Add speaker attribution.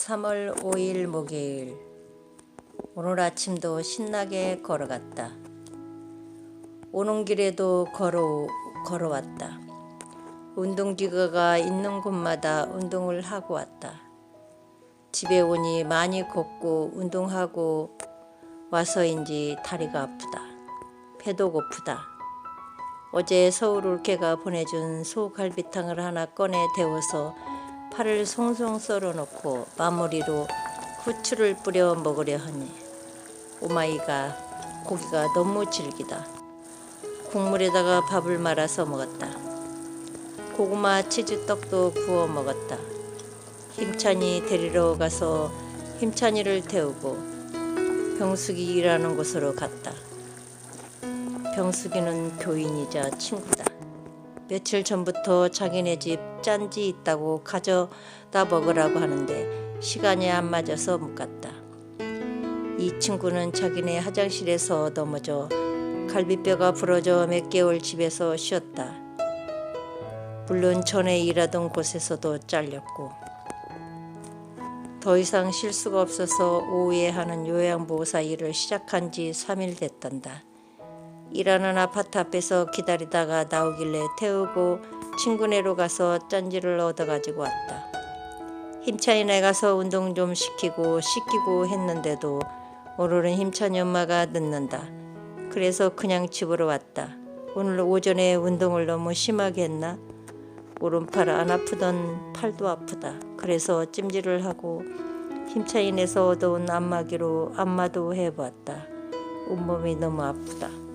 Speaker 1: 3월 5일 목요일 오늘 아침도 신나게 걸어갔다. 오는 길에도 걸어 걸어왔다. 운동기구가 있는 곳마다 운동을 하고 왔다. 집에 오니 많이 걷고 운동하고 와서인지 다리가 아프다. 배도 고프다. 어제 서울 올케가 보내준 소갈비탕을 하나 꺼내 데워서 파를 송송 썰어 놓고 마무리로 후추를 뿌려 먹으려 하니 오마이가 고기가 너무 질기다. 국물에다가 밥을 말아서 먹었다. 고구마 치즈떡도 구워 먹었다. 힘찬이 데리러 가서 힘찬이를 태우고 병숙이 일하는 곳으로 갔다. 병숙이는 교인이자 친구다. 며칠 전부터 자기네 집 짠지 있다고 가져다 먹으라고 하는데 시간이 안 맞아서 못 갔다. 이 친구는 자기네 화장실에서 넘어져 갈비뼈가 부러져 몇 개월 집에서 쉬었다. 물론 전에 일하던 곳에서도 잘렸고 더 이상 쉴 수가 없어서 오후에 하는 요양보호사 일을 시작한 지 3일 됐단다. 일하는 아파트 앞에서 기다리다가 나오길래 태우고 친구네로 가서 짠지를 얻어가지고 왔다. 힘찬이네 가서 운동 좀 시키고 씻기고 했는데도 오늘은 힘찬이 엄마가 늦는다. 그래서 그냥 집으로 왔다. 오늘 오전에 운동을 너무 심하게 했나? 오른팔 안 아프던 팔도 아프다. 그래서 찜질을 하고 힘차인에서 얻어온 안마기로 안마도 해보았다. 온몸이 너무 아프다.